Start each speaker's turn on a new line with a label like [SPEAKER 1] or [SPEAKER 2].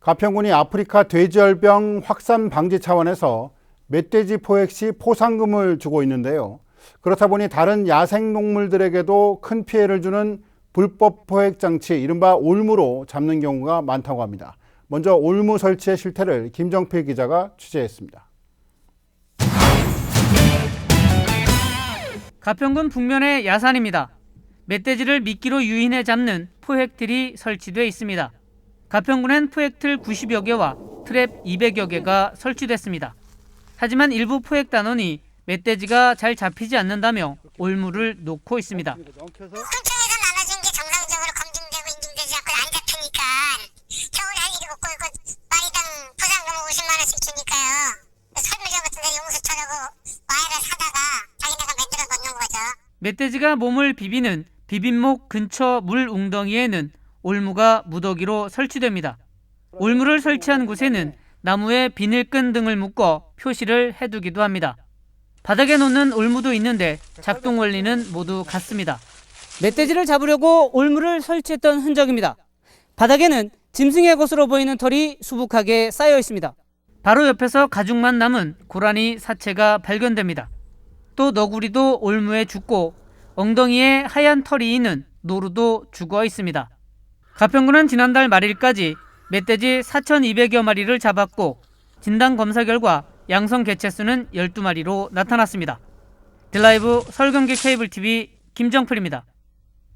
[SPEAKER 1] 가평군이 아프리카 돼지열병 확산 방지 차원에서 멧돼지 포획 시 포상금을 주고 있는데요. 그렇다 보니 다른 야생 동물들에게도 큰 피해를 주는 불법 포획 장치, 이른바 올무로 잡는 경우가 많다고 합니다. 먼저 올무 설치의 실태를 김정필 기자가 취재했습니다.
[SPEAKER 2] 가평군 북면의 야산입니다. 멧돼지를 미끼로 유인해 잡는 포획틀이 설치돼 있습니다. 가평군엔 포획틀 90여 개와 트랩 200여 개가 설치됐습니다. 하지만 일부 포획 단원이 멧돼지가 잘 잡히지 않는다며 올무를 놓고 있습니다.
[SPEAKER 3] 흥청에서 나눠진 게 정상적으로 검증되고 인증되지 않고 안 잡히니까 겨울에 할 일이 없고 이거 마리당 포상금 50만 원씩 주니까요. 설물점 같은 데 용수 쳐라고 와이를 사다가 자기네가 만들어 놓는 거죠.
[SPEAKER 2] 멧돼지가 몸을 비비는 비빔목 근처 물 웅덩이에는 올무가 무더기로 설치됩니다. 올무를 설치한 곳에는 나무에 비닐끈 등을 묶어 표시를 해두기도 합니다. 바닥에 놓는 올무도 있는데 작동 원리는 모두 같습니다. 멧돼지를 잡으려고 올무를 설치했던 흔적입니다. 바닥에는 짐승의 것으로 보이는 털이 수북하게 쌓여 있습니다. 바로 옆에서 가죽만 남은 고라니 사체가 발견됩니다. 또 너구리도 올무에 죽고 엉덩이에 하얀 털이 있는 노루도 죽어 있습니다. 가평군은 지난달 말일까지 멧돼지 4,200여 마리를 잡았고 진단 검사 결과 양성 개체수는 12마리로 나타났습니다. 딜라이브 설경기 케이블 TV 김정필입니다.